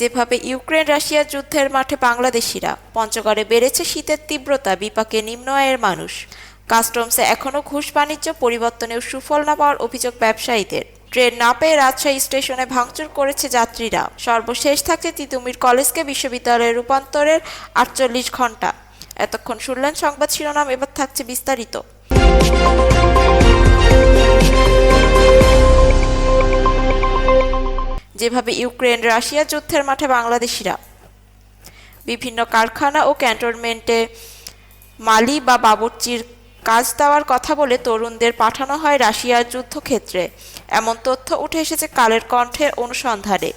যেভাবে Ukraine Russia যুদ্ধের মাঠে বাংলাদেশিরা পঞ্চগড়ে বেড়েছে শীতের তীব্রতা, বিপাকে নিম্ন আয়ের মানুষ। কাস্টমসে এখনও ঘুষ বাণিজ্য পরিবর্তনেও সুফল না পাওয়ার অভিযোগ ব্যবসায়ীদের। ট্রেন না পেয়ে রাজশাহী স্টেশনে ভাঙচুর করেছে যাত্রীরা। সর্বশেষ থাকছে তিতুমির কলেজকে বিশ্ববিদ্যালয়ে রূপান্তরের আটচল্লিশ ঘণ্টা এতক্ষণ শুনলেন সংবাদ শিরোনাম, এবার থাকছে বিস্তারিত। যেভাবে ইউক্রেন, রাশিয়া যুদ্ধের মাঠে বাংলাদেশিরা বিভিন্ন কারখানা ও ক্যান্টনমেন্টে মালি বা বাবরচির কাজ দেওয়ার কথা বলে তরুণদের পাঠানো হয় রাশিয়ার যুদ্ধক্ষেত্রে। এমন তথ্য উঠে এসেছে কালের কণ্ঠের অনুসন্ধানে।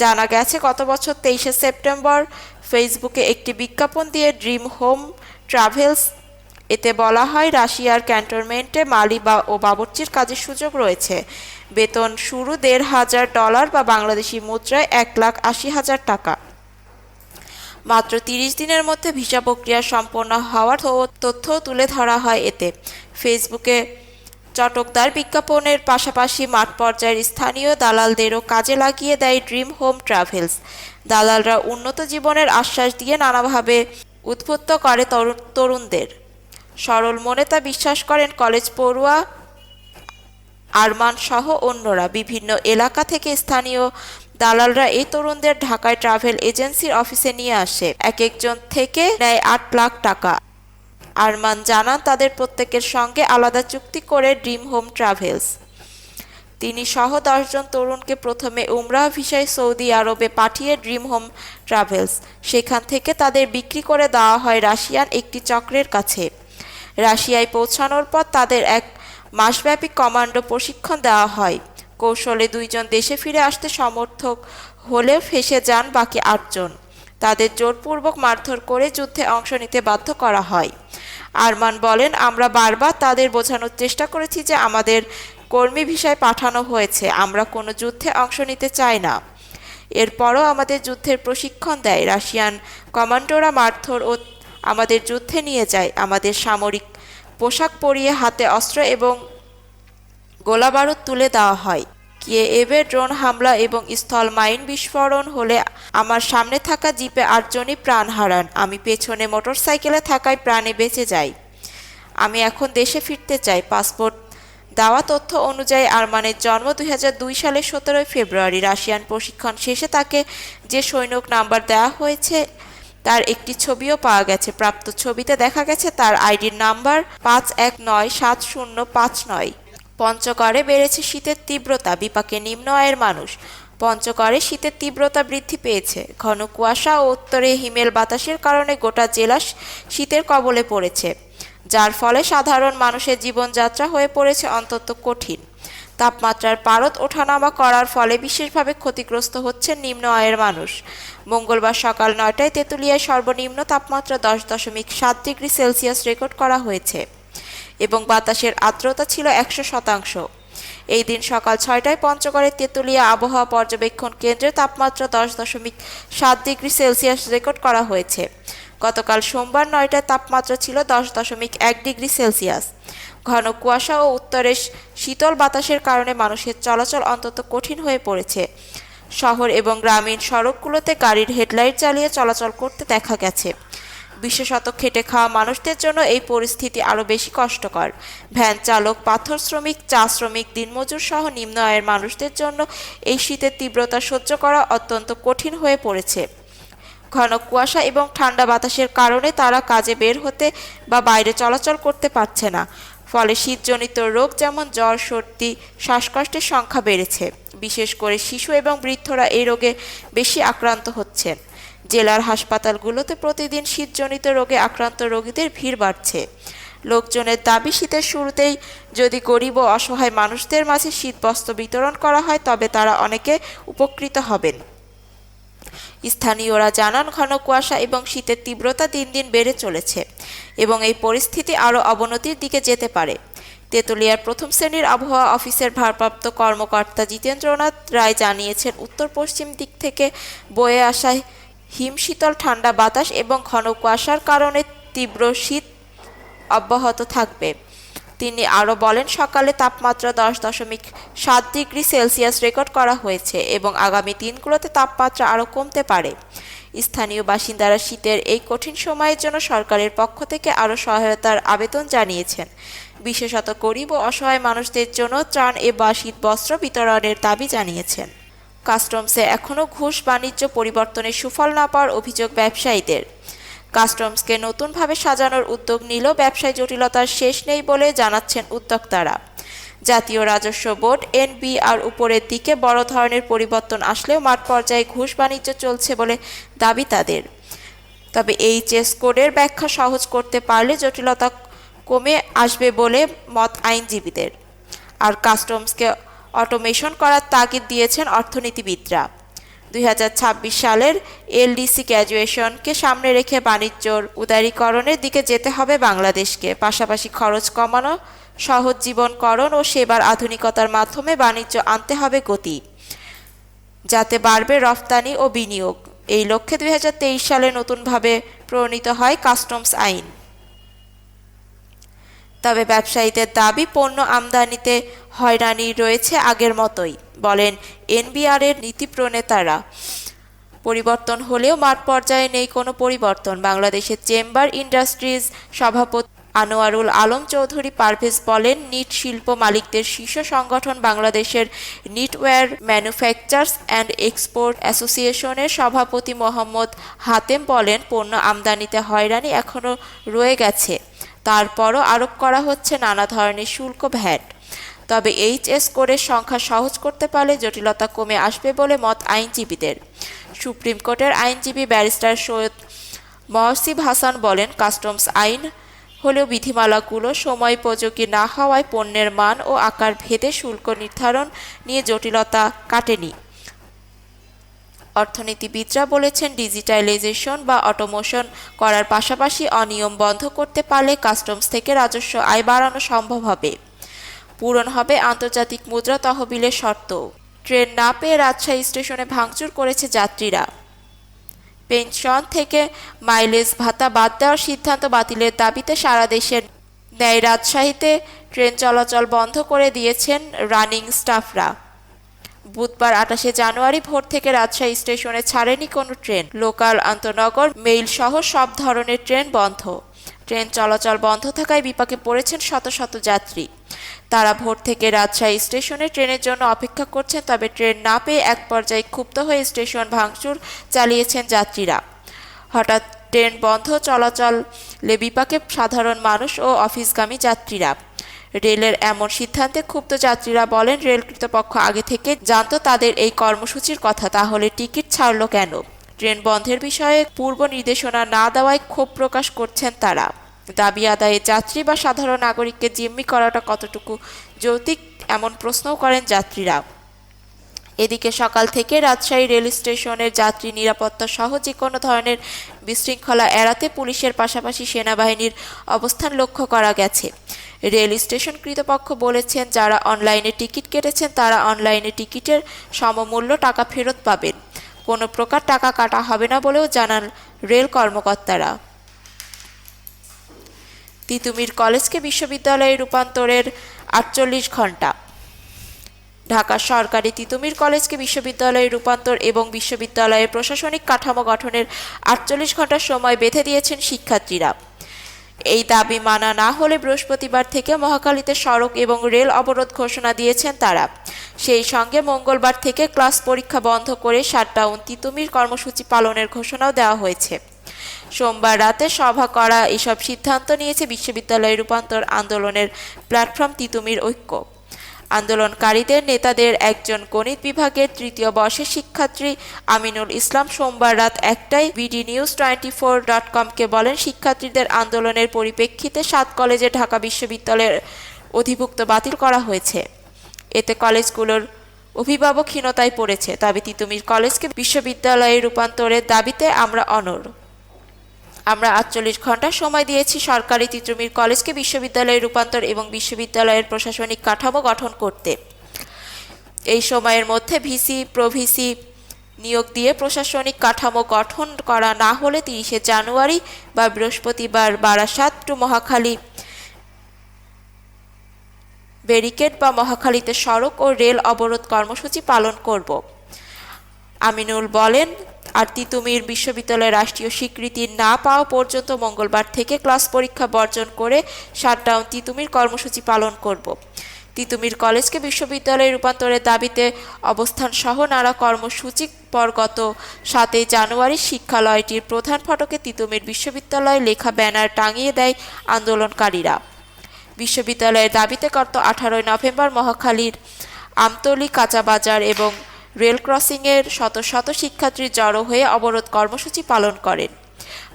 জানা গেছে, গত বছর তেইশে সেপ্টেম্বর ফেসবুকে একটি বিজ্ঞাপন দিয়ে ড্রিম হোম ট্রাভেলস এতে বলা হয়, রাশিয়ার ক্যান্টনমেন্টে মালি বা ও বাবরচির কাজের সুযোগ রয়েছে। বেতন শুরু দেড় হাজার ডলার বা বাংলাদেশি মুদ্রায় এক লাখ আশি হাজার টাকা। মাত্র তিরিশ দিনের মধ্যে ভিসা প্রক্রিয়া সম্পন্ন হওয়ার তথ্য তুলে ধরা হয় এতে। ফেসবুকে চটকদার বিজ্ঞাপনের পাশাপাশি মাঠ পর্যায়ের স্থানীয় দালালদেরও কাজে লাগিয়ে দেয় ড্রিম হোম ট্রাভেলস। দালালরা উন্নত জীবনের আশ্বাস দিয়ে নানাভাবে উদ্বুদ্ধ করে তরুণ, তরুণদের। সরল মনে তা বিশ্বাস করেন কলেজ পড়ুয়া আরমান সহ অন্যরা। বিভিন্ন এলাকা থেকে স্থানীয় দালালরা এই তরুণদের ঢাকায় ট্রাভেল এজেন্সির অফিসে নিয়ে আসে। এক একজন থেকে নেয় আট লাখ টাকা। আরমান জানান, তাদের প্রত্যেকের সঙ্গে আলাদা চুক্তি করে ড্রিম হোম ট্রাভেলস। তিনি সহ দশজন তরুণকে প্রথমে উমরাহ ভিসায় সৌদি আরবে পাঠিয়ে ড্রিম হোম ট্রাভেলস। সেখান থেকে তাদের বিক্রি করে দেওয়া হয় রাশিয়ান একটি চক্রের কাছে। রাশিয়ায় পৌঁছানোর পর তাদের এক মাসব্যাপী কমান্ডো প্রশিক্ষণ দেওয়া হয়। কৌশলে দুইজন দেশে ফিরে আসতে সমর্থক হলেও ফেসে যান বাকি আটজন। তাদের জোরপূর্বক মারধর করে যুদ্ধে অংশ নিতে বাধ্য করা হয়। আরমান বলেন, আমরা বারবার তাদের বোঝানোর চেষ্টা করেছি যে আমাদের কর্মী ভিসায় পাঠানো হয়েছে। আমরা কোনো যুদ্ধে অংশ নিতে চাই না। এরপরও আমাদের যুদ্ধের প্রশিক্ষণ দেয়। রাশিয়ান কমান্ডোরা মারধর ও আমাদের যুদ্ধে নিয়ে যায়, আমাদের সামরিক পোশাক পরিয়ে হাতে অস্ত্র এবং গোলাবারুদ তুলে দেওয়া হয়। কে কিয়েভে ড্রোন হামলা এবং স্থল মাইন বিস্ফোরণ হলে আমার সামনে থাকা জিপে আটজনই প্রাণ হারান। আমি পেছনে মোটরসাইকেলে থাকায় প্রাণে বেঁচে যাই। আমি এখন দেশে ফিরতে চাই। পাসপোর্ট দেওয়া তথ্য অনুযায়ী আরমানের জন্ম দুই হাজার দুই সালের সতেরোই ফেব্রুয়ারি। রাশিয়ান প্রশিক্ষণ শেষে তাকে যে সৈনিক নাম্বার দেওয়া হয়েছে তার একটি ছবিও পাওয়া গেছে। প্রাপ্ত ছবিতে দেখা গেছে তার আইডির নাম্বার পাঁচ এক নয় সাত শূন্য পাঁচ নয়। পঞ্চগড়ে বেড়েছে শীতের তীব্রতা, বিপাকে নিম্ন আয়ের মানুষ। পঞ্চগড়ে শীতের তীব্রতা বৃদ্ধি পেয়েছে। ঘন কুয়াশা ও উত্তরে হিমেল বাতাসের কারণে গোটা জেলা শীতের কবলে পড়েছে, যার ফলে সাধারণ মানুষের জীবনযাত্রা হয়ে পড়েছে অন্তত কঠিন। তাপমাত্রার পারদ ওঠানামা করার ফলে বিশেষভাবে ক্ষতিগ্রস্ত হচ্ছে নিম্ন আয়ের মানুষ। মঙ্গলবার সকাল নয়টায় তেঁতুলিয়ায় সর্বনিম্ন তাপমাত্রা দশ দশমিক সাত ডিগ্রি সেলসিয়াস রেকর্ড করা হয়েছে এবং বাতাসের আর্দ্রতা ছিল একশো শতাংশ। এই দিন সকাল ছয়টায় পঞ্চগড়ের তেঁতুলিয়া আবহাওয়া পর্যবেক্ষণ কেন্দ্রে তাপমাত্রা দশ দশমিক সাত ডিগ্রি সেলসিয়াস রেকর্ড করা হয়েছে। গতকাল সোমবার নয়টায় তাপমাত্রা ছিল দশ দশমিক এক ডিগ্রি সেলসিয়াস। ঘন কুয়াশা ও উত্তরে শীতল বাতাসের কারণে মানুষের চলাচল অন্তত কঠিন হয়ে পড়েছে। শহর এবং গ্রামীণ সড়কগুলোতে গাড়ির হেডলাইট জ্বালিয়ে চলাচল করতে দেখা গেছে। বিশেষত খেটে খাওয়া মানুষদের জন্য এই পরিস্থিতি আরও বেশি কষ্টকর। ভ্যান চালক, পাথর শ্রমিক, চা শ্রমিক, দিনমজুর সহ নিম্ন আয়ের মানুষদের জন্য এই শীতের তীব্রতা সহ্য করা অত্যন্ত কঠিন হয়ে পড়েছে। ঘন কুয়াশা এবং ঠান্ডা বাতাসের কারণে তারা কাজে বের হতে বা বাইরে চলাচল করতে পারছে না। ফলে শীতজনিত রোগ যেমন জ্বর, সর্দি, শ্বাসকষ্টের সংখ্যা বেড়েছে। বিশেষ করে শিশু এবং বৃদ্ধরা এই রোগে বেশি আক্রান্ত হচ্ছেন জেলার হাসপাতালগুলোতে প্রতিদিন শীতজনিত রোগে আক্রান্ত রোগীদের ভিড় বাড়ছে। লোকজনের দাবি, শীতের শুরুতেই যদি গরিব ও অসহায় মানুষদের মাঝে শীতবস্ত্র বিতরণ করা হয়, তবে তারা অনেকে উপকৃত হবেন। স্থানীয়রা জানান, ঘন কুয়াশা এবং শীতের তীব্রতা দিন দিন বেড়ে চলেছে এবং এই পরিস্থিতি আরও অবনতির দিকে যেতে পারে। তেঁতুলিয়ার প্রথম শ্রেণির আবহাওয়া অফিসের ভারপ্রাপ্ত কর্মকর্তা জিতেন্দ্রনাথ রায় জানিয়েছেন উত্তর পশ্চিম দিক থেকে বয়ে আসা হিমশীতল ঠান্ডা বাতাস এবং ঘন কুয়াশার কারণে তীব্র শীত অব্যাহত থাকবে। তিনি আরও বলেন, সকালে তাপমাত্রা দশ দশমিক সাত ডিগ্রি সেলসিয়াস রেকর্ড করা হয়েছে এবং আগামী দিনগুলোতে তাপমাত্রা আরও কমতে পারে। স্থানীয় বাসিন্দারা শীতের এই কঠিন সময়ের জন্য সরকারের পক্ষ থেকে আরও সহায়তার আবেদন জানিয়েছেন। বিশেষত গরিব ও অসহায় মানুষদের জন্য ত্রাণ বা শীত বস্ত্র বিতরণের দাবি জানিয়েছেন। কাস্টমসে এখনও ঘুষ বাণিজ্য পরিবর্তনের সুফল না পাওয়ার অভিযোগ ব্যবসায়ীদের। কাস্টমসকে নতুনভাবে সাজানোর উদ্যোগ নিলেও ব্যবসায় জটিলতার শেষ নেই বলে জানাচ্ছেন উদ্যোক্তারা। জাতীয় রাজস্ব বোর্ড, এনবিআর উপরের দিকে বড় ধরনের পরিবর্তন আসলেও মাঠ পর্যায়ে ঘুষ বাণিজ্য চলছে বলে দাবি তাদের। তবে এই চেস কোডের ব্যাখ্যা সহজ করতে পারলে জটিলতা কমে আসবে বলে মত আইনজীবীদের। আর কাস্টমসকে অটোমেশন করার তাগিদ দিয়েছেন অর্থনীতিবিদরা। দুই হাজার ছাব্বিশ সালের এলডিসি গ্র্যাজুয়েশনকে সামনে রেখে বাণিজ্যর উদারীকরণের দিকে যেতে হবে বাংলাদেশকে। পাশাপাশি খরচ কমানো, সহজ জীবনকরণ ও সেবার আধুনিকতার মাধ্যমে বাণিজ্য আনতে হবে গতি, যাতে বাড়বে রফতানি ও বিনিয়োগ। এই লক্ষ্যে দুই হাজার তেইশ সালে নতুনভাবে প্রণীত হয় কাস্টমস আইন। তবে ব্যবসায়ীদের দাবি, পণ্য আমদানিতে হয়রানি রয়েছে আগের মতোই, বলেন এনবিআরের নীতি প্রণেতারা পরিবর্তন হলেও মাঠ পর্যায়ে নেই কোনো পরিবর্তন। বাংলাদেশের চেম্বার ইন্ডাস্ট্রিজ সভাপতি আনোয়ারুল আলম চৌধুরী পারভেজ বলেন, নিট শিল্প মালিকদের শীর্ষ সংগঠন বাংলাদেশের নিটওয়্যার ম্যানুফ্যাকচার্স অ্যান্ড এক্সপোর্ট অ্যাসোসিয়েশনের সভাপতি মোহাম্মদ হাতেম বলেন, পণ্য আমদানিতে হয়রানি এখনও রয়ে গেছে। তারপরও আরোপ করা হচ্ছে নানা ধরনের শুল্ক ভ্যাট। তবে এইচএস কোডের সংখ্যা সহজ করতে পারলে জটিলতা কমে আসবে বলে মত আইনজীবীদের। সুপ্রিম কোর্টের আইনজীবী ব্যারিস্টার সৈয়দ মহসিব হাসান বলেন, কাস্টমস আইন হলেও বিধিমালাগুলো সময়োপযোগী না হওয়ায় পণ্যের মান ও আকার ভেদে শুল্ক নির্ধারণ নিয়ে জটিলতা কাটেনি। অর্থনীতিবিদরা বলেছেন ডিজিটালাইজেশন বা অটোমোশন করার পাশাপাশি অনিয়ম বন্ধ করতে পারলে কাস্টমস থেকে রাজস্ব আয় বাড়ানো সম্ভব হবে। পূরণ হবে আন্তর্জাতিক মুদ্রা তহবিলের শর্ত। ট্রেন না পেয়ে রাজশাহী স্টেশনে ভাঙচুর করেছে যাত্রীরা। পেনশন থেকে মাইলেজ ভাতা বাদ দেওয়ার সিদ্ধান্ত বাতিলের দাবিতে সারা দেশের ন্যায় রাজশাহীতে ট্রেন চলাচল বন্ধ করে দিয়েছেন রানিং স্টাফরা। বুধবার আঠাশে জানুয়ারি ভোর থেকে রাজশাহী স্টেশনে ছাড়েনি কোনো ট্রেন। লোকাল আন্তনগর মেইল সহ সব ধরনের ট্রেন বন্ধ। ট্রেন চলাচল বন্ধ থাকায় বিপাকে পড়েছেন শত শত যাত্রী। তারা ভোর থেকে রাজশাহী স্টেশনে ট্রেনের জন্য অপেক্ষা করছেন, তবে ট্রেন না পেয়ে এক পর্যায়ে ক্ষুব্ধ হয়ে স্টেশন ভাঙচুর চালিয়েছেন যাত্রীরা। হঠাৎ ট্রেন বন্ধ, চলাচলে বিপাকে সাধারণ মানুষ ও অফিসগামী যাত্রীরা। রেলের এমন সিদ্ধান্তে ক্ষুব্ধ যাত্রীরা বলেন রেল কর্তৃপক্ষ আগে থেকে জানত তাদের এই কর্মসূচির কথা, তাহলে টিকিট ছাড়ল কেন? ট্রেন বন্ধের বিষয়ে পূর্ব নির্দেশনা না দেওয়ায় ক্ষোভ প্রকাশ করছেন তারা। দাবি আদায়ে যাত্রী বা সাধারণ নাগরিককে জিম্মি করাটা কতটুকু যৌতিক এমন প্রশ্নও করেন যাত্রীরা। এদিকে সকাল থেকে রাজশাহী রেল স্টেশনের যাত্রী নিরাপত্তা সহ যে কোনো ধরনের বিশৃঙ্খলা এড়াতে পুলিশের পাশাপাশি সেনাবাহিনীর অবস্থান লক্ষ্য করা গেছে। রেল স্টেশন কর্তৃপক্ষ বলেছেন, যারা অনলাইনে টিকিট কেটেছেন, তারা অনলাইনে টিকিটের সমমূল্য টাকা ফেরত পাবেন। কোনো প্রকার টাকা কাটা হবে না বলেও জানান রেল কর্মকর্তারা। তিতুমির কলেজকে বিশ্ববিদ্যালয়ে রূপান্তরের আটচল্লিশ ঘণ্টা ঢাকা সরকারি তিতুমির কলেজকে বিশ্ববিদ্যালয়ে রূপান্তর এবং বিশ্ববিদ্যালয়ের প্রশাসনিক কাঠামো গঠনের আটচল্লিশ ঘণ্টার সময় বেঁধে দিয়েছেন শিক্ষার্থীরা। এই দাবি মানা না হলে বৃহস্পতিবার থেকে মহাকালীতে সড়ক এবং রেল অবরোধ ঘোষণা দিয়েছেন তারা। সেই সঙ্গে মঙ্গলবার থেকে ক্লাস পরীক্ষা বন্ধ করে শাটডাউন তিতুমির কর্মসূচি পালনের ঘোষণাও দেওয়া হয়েছে। সোমবার রাতে সভা করা এসব সিদ্ধান্ত নিয়েছে বিশ্ববিদ্যালয় রূপান্তর আন্দোলনের প্ল্যাটফর্ম তিতুমির ঐক্য। আন্দোলনকারীদের নেতাদের একজন গণিত বিভাগের তৃতীয় বর্ষের শিক্ষার্থী আমিনুল ইসলাম সোমবার রাত একটাই BD news twenty four dot কমকে বলেন, শিক্ষার্থীদের আন্দোলনের পরিপ্রেক্ষিতে সাত কলেজে ঢাকা বিশ্ববিদ্যালয়ের অধিভুক্ত বাতিল করা হয়েছে। এতে কলেজগুলোর অভিভাবকহীনতায় পড়েছে। তবে তিতুমির কলেজকে বিশ্ববিদ্যালয়ে রূপান্তরের দাবিতে আমরা অনড়। আমরা আটচল্লিশ ঘণ্টা সময় দিয়েছি। সরকারি তিতুমির কলেজকে বিশ্ববিদ্যালয়ে রূপান্তর এবং বিশ্ববিদ্যালয়ের প্রশাসনিক কাঠামো গঠন করতে। এই সময়ের মধ্যে ভিসি, প্রভিসি নিয়োগ দিয়ে প্রশাসনিক কাঠামো গঠন করা না হলে তিরিশে জানুয়ারি বা বৃহস্পতিবার বারাসাত টু মহাখালী ব্যারিকেড বা মহাখালীতে সড়ক ও রেল অবরোধ কর্মসূচি পালন করব। আমিনুল বলেন আর তিতুমির বিশ্ববিদ্যালয়ের রাষ্ট্রীয় স্বীকৃতি না পাওয়া পর্যন্ত মঙ্গলবার থেকে ক্লাস পরীক্ষা বর্জন করে শাটডাউন তিতুমির কর্মসূচি পালন করব। তিতুমির কলেজকে বিশ্ববিদ্যালয়ে রূপান্তরের দাবিতে অবস্থান সহ নানা কর্মসূচি পর গত সাতই জানুয়ারি শিক্ষালয়টির প্রধান ফটকে তিতুমির বিশ্ববিদ্যালয়ে লেখা ব্যানার টাঙিয়ে দেয় আন্দোলনকারীরা। বিশ্ববিদ্যালয়ের দাবিতে গত আঠারোই নভেম্বর মহাখালীর আমতলী কাঁচাবাজার এবং রেল ক্রসিংয়ের শত শত শিক্ষার্থী জড়ো হয়ে অবরোধ কর্মসূচি পালন করেন।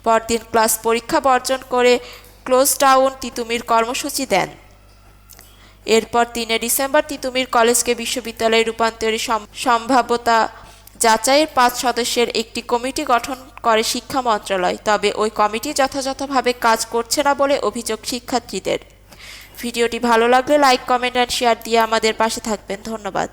পরদিন ক্লাস পরীক্ষা বর্জন করে ক্লোজ ডাউন তিতুমির কর্মসূচি দেন। এরপর তিনে ডিসেম্বর তিতুমির কলেজকে বিশ্ববিদ্যালয়ে রূপান্তরের সম- সম্ভাব্যতা যাচাইয়ের পাঁচ সদস্যের একটি কমিটি গঠন করে শিক্ষা মন্ত্রণালয়, তবে ওই কমিটি যথাযথভাবে কাজ করছে না বলে অভিযোগ শিক্ষার্থীদের। ভিডিওটি ভালো লাগলে লাইক, কমেন্ট অ্যান্ড শেয়ার দিয়ে আমাদের পাশে থাকবেন। ধন্যবাদ।